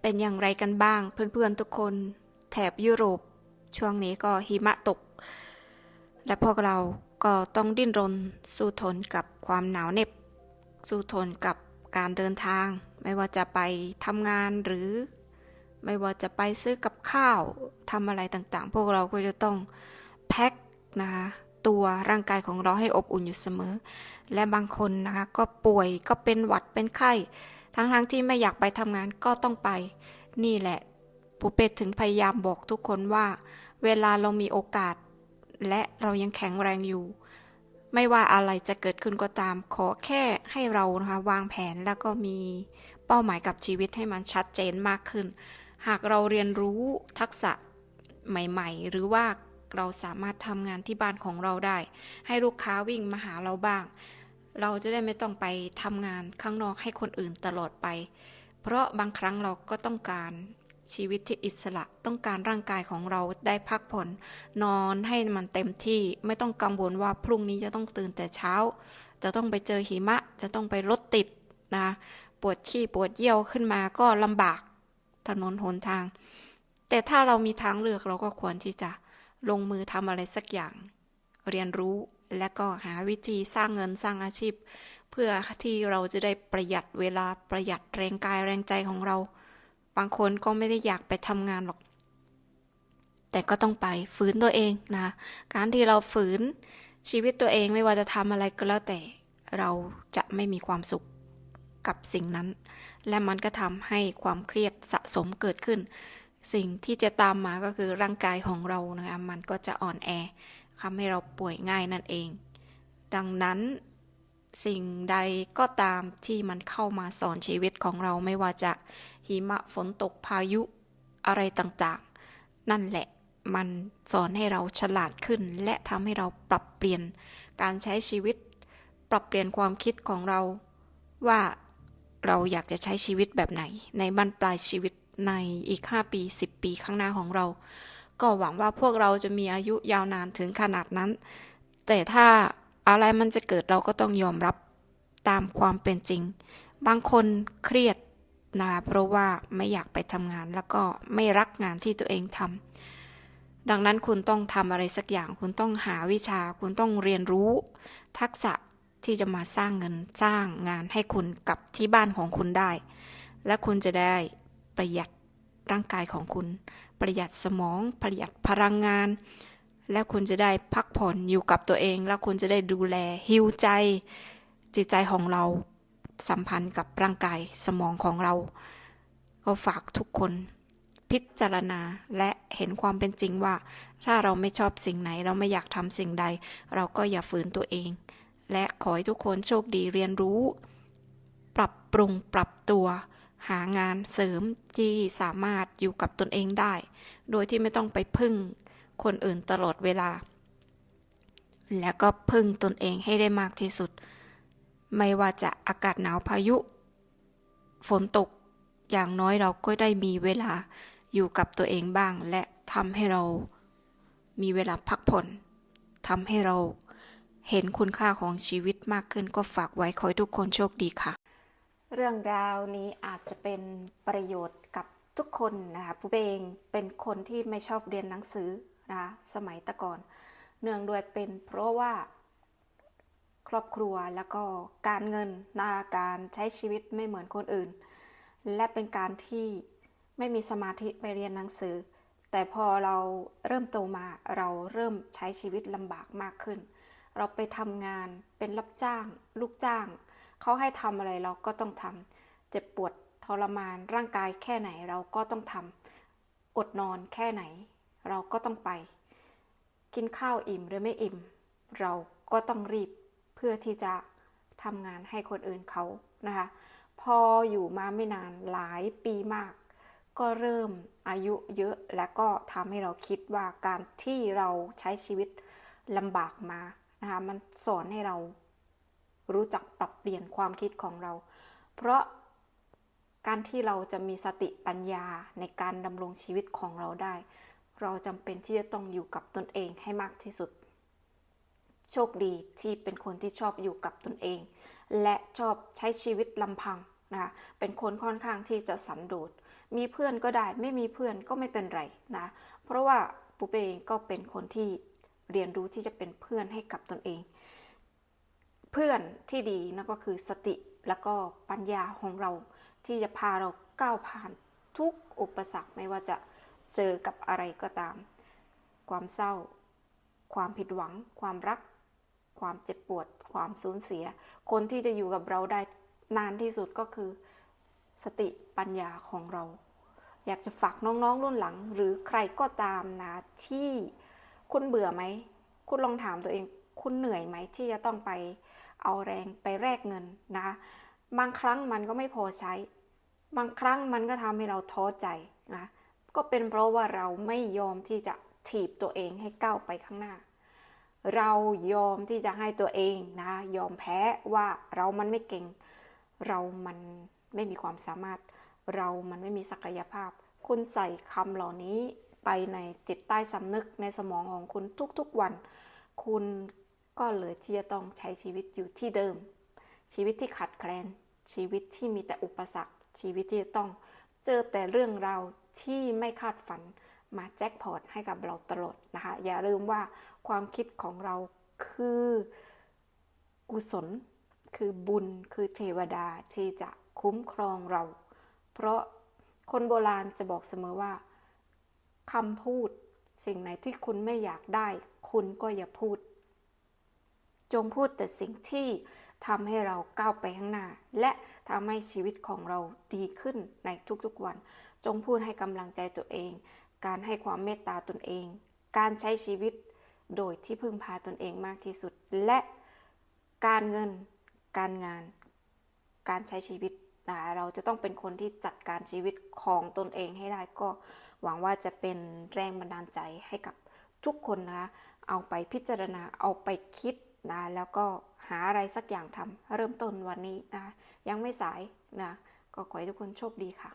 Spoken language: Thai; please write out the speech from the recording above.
เป็นอย่างไรกันบ้างเพื่อนๆทุกคน แถบยุโรป ช่วงนี้ก็หิมะตก และพวกเราก็ต้องดิ้นรน สู้ทนกับความหนาวเหน็บ สู้ทนกับการเดินทาง ไม่ว่าจะไปทำงานหรือ ไม่ว่าจะไปซื้อกับข้าวทำอะไรต่างๆ พวกเราก็จะต้องแพ็คนะคะตัวร่างกายของเราให้อบอุ่นอยู่เสมอ และบางคนนะคะก็ป่วยก็เป็นหวัดเป็นไข้ ทั้งๆที่ไม่อยากไปทำงานก็ต้องไป นี่แหละปูเป็ดถึงพยายามบอกทุกคนว่า เวลาเรามีโอกาส และเรายังแข็งแรงอยู่ ไม่ว่าอะไรจะเกิดขึ้นก็ตาม ขอแค่ให้เรานะคะวางแผนแล้วก็มีเป้าหมายกับชีวิตให้มันชัดเจนมากขึ้น หากเราเรียนรู้ทักษะใหม่ ๆ หรือว่าเราสามารถทำงานที่บ้านของเราได้ ให้ลูกค้าวิ่งมาหาเราบ้าง เราจะได้ไม่ต้องไปทำงานข้างนอกให้คนอื่นตลอดไป เพราะบางครั้งเราก็ต้องการชีวิตที่อิสระต้องการร่างกายของเราได้พักผ่อนนอนให้มันเต็มที่ไม่ต้องกังวลว่าพรุ่งนี้จะต้องตื่นแต่เช้า จะต้องไปเจอหิมะ จะต้องไปรถติดนะปวดขี้ปวดเยี่ยวขึ้นมาก็ลำบากถนนหนทาง แต่ถ้าเรามีทางเลือกเราก็ควรที่จะลงมือทำอะไรสักอย่าง เรียนรู้ และก็หาวิธีสร้างเงินสร้างอาชีพ เพื่อที่เราจะได้ประหยัดเวลาประหยัดแรงกายแรงใจของเรา บางคนก็ไม่ได้อยากไปทำงานหรอก แต่ก็ต้องไปฝืนตัวเองนะ การที่เราฝืนชีวิตตัวเองไม่ว่าจะทำอะไรก็แล้วแต่ เราจะไม่มีความสุขกับสิ่งนั้น และมันก็ทำให้ความเครียดสะสมเกิดขึ้น สิ่งที่จะตามมาก็คือร่างกายของเรานะคะมันก็จะอ่อนแอ ทำให้เราป่วยง่ายนั่นเอง ดังนั้นสิ่งใดก็ตามที่มันเข้ามาสอนชีวิตของเราไม่ว่าจะหิมะฝนตกพายุอะไรต่างๆ นั่นแหละมันสอนให้เราฉลาดขึ้น และทำให้เราปรับเปลี่ยนการใช้ชีวิต ปรับเปลี่ยนความคิดของเราว่าเราอยากจะใช้ชีวิตแบบไหน ในบรรปลายชีวิตในอีก 5 ปี 10 ปีข้างหน้าของเรา ก็หวังว่าพวกเราจะมีอายุยาวนานถึงขนาดนั้น แต่ถ้าอะไรมันจะเกิดเราก็ต้องยอมรับตามความเป็นจริง บางคนเครียดนะคะเพราะว่าไม่อยากไปทำงานแล้วก็ไม่รักงานที่ตัวเองทำดังนั้นคุณต้องทำอะไรสักอย่าง คุณต้องหาวิชา คุณต้องเรียนรู้ ทักษะที่จะมาสร้างเงินสร้างงานให้คุณกับที่บ้านของคุณได้ และคุณจะได้ประหยัดร่างกายของคุณ ประหยัดสมอง ประหยัดพลังงาน และคุณจะได้พักผ่อนอยู่กับตัวเอง แล้วคุณจะได้ดูแลฮิวใจ จิตใจของเราสัมพันธ์กับร่างกายสมองของเรา ก็ฝากทุกคน พิจารณาและเห็นความเป็นจริงว่า ถ้าเราไม่ชอบสิ่งไหน เราไม่อยากทำสิ่งใด เราก็อย่าฝืนตัวเอง และขอให้ทุกคนโชคดีเรียนรู้ ปรับปรุงปรับตัว หางานเสริมที่สามารถอยู่กับตนเองได้ โดยที่ไม่ต้องไปพึ่งคนอื่นตลอดเวลา และก็พึ่งตนเองให้ได้มากที่สุด ไม่ว่าจะอากาศหนาวพายุ ฝนตกอย่างน้อยเราก็ได้มีเวลาอยู่กับตัวเองบ้าง และทำให้เรามีเวลาพักผ่อนทำให้เราเห็นคุณค่าของชีวิตมากขึ้นก็ฝากไว้ขอให้ทุกคนโชคดีค่ะ เรื่องราวนี้อาจจะเป็นประโยชน์กับทุกคนนะคะผู้เองเป็นคนที่ไม่ชอบเรียนหนังสือนะสมัยตะก่อน เนื่องด้วยเป็นเพราะว่าครอบครัวแล้วก็การเงินนาการใช้ชีวิตไม่เหมือนคนอื่น และเป็นการที่ไม่มีสมาธิไปเรียนหนังสือ แต่พอเราเริ่มโตมาเราเริ่มใช้ชีวิตลำบากมากขึ้น เราไปทำงานเป็นรับจ้าง ลูกจ้าง เขาให้ทำอะไรเราก็ต้องทำเจ็บปวดทรมานร่างกายแค่ไหนเราก็ต้องทำอดนอนแค่ไหน เราก็ต้องไป กินข้าวอิ่มหรือไม่อิ่ม เราก็ต้องรีบเพื่อที่จะทำงานให้คนอื่นเขานะคะพออยู่มาไม่นานหลายปีมาก ก็เริ่มอายุเยอะและก็ทำให้เราคิดว่าการที่เราใช้ชีวิตลำบากมานะคะมันสอนให้เรา รู้จักปรับเปลี่ยนความคิดของเรา เพราะการที่เราจะมีสติปัญญาในการดำรงชีวิตของเราได้ เราจำเป็นที่จะต้องอยู่กับตนเองให้มากที่สุด โชคดีที่เป็นคนที่ชอบอยู่กับตนเอง และชอบใช้ชีวิตลำพังนะเป็นคนค่อนข้างที่จะสันโดษ มีเพื่อนก็ได้ ไม่มีเพื่อนก็ไม่เป็นไรนะ เพราะว่าปูเปเองก็เป็นคนที่เรียนรู้ที่จะเป็นเพื่อนให้กับตนเอง เพื่อนที่ดีนั่นก็คือสติแล้วก็ปัญญาของเรา ที่จะพาเราก้าวผ่านทุกอุปสรรคไม่ว่าจะเจอกับอะไรก็ตาม ความเศร้า ความผิดหวัง ความรัก ความเจ็บปวด ความสูญเสีย คนที่จะอยู่กับเราได้นานที่สุดก็คือ สติปัญญาของเรา อยากจะฝากน้องๆรุ่นหลัง หรือใครก็ตามนะที่คุณเบื่อไหม คุณลองถามตัวเอง คุณเหนื่อยไหมที่จะต้องไปเอาแรงไปแลกเงินนะคะบางครั้งมันก็ไม่พอใช้ บางครั้งมันก็ทำให้เราท้อใจนะก็เป็นเพราะว่าเราไม่ยอมที่จะถีบตัวเองให้ก้าวไปข้างหน้า เรายอมที่จะให้ตัวเองนะยอมแพ้ว่าเรามันไม่เก่ง เรามันไม่มีความสามารถ เรามันไม่มีศักยภาพ คุณใส่คำเหล่านี้ไปในจิตใต้สำนึกในสมองของคุณทุกๆวัน คุณ ก็เลยที่จะต้องใช้ชีวิตอยู่ที่เดิม ชีวิตที่ขัดแคลน ชีวิตที่มีแต่อุปสรรค ชีวิตที่จะต้องเจอแต่เรื่องราวที่ไม่คาดฝันมาแจ็คพอตให้กับเราตลอดนะคะ อย่าลืมว่าความคิดของเราคือกุศล คือบุญคือเทวดาที่จะคุ้มครองเรา เพราะคนโบราณจะบอกเสมอว่าคำพูด สิ่งไหนที่คุณไม่อยากได้ คุณก็อย่าพูด จงพูดแต่สิ่งที่ทำให้เราก้าวไปข้างหน้า และทำให้ชีวิตของเราดีขึ้นในทุกๆวัน จงพูดให้กำลังใจตัวเอง การให้ความเมตตาตนเอง การใช้ชีวิตโดยที่พึ่งพาตนเองมากที่สุด และการเงิน การงาน การใช้ชีวิตนะเราจะต้องเป็นคนที่จัดการชีวิตของตนเองให้ได้ก็ หวังว่าจะเป็นแรงบันดาลใจให้กับทุกคนนะคะ เอาไปพิจารณา เอาไปคิด นะแล้วก็หาอะไรสักอย่างทำเริ่มต้นวันนี้นะยังไม่สายนะก็ขอให้ทุกคนโชคดีค่ะ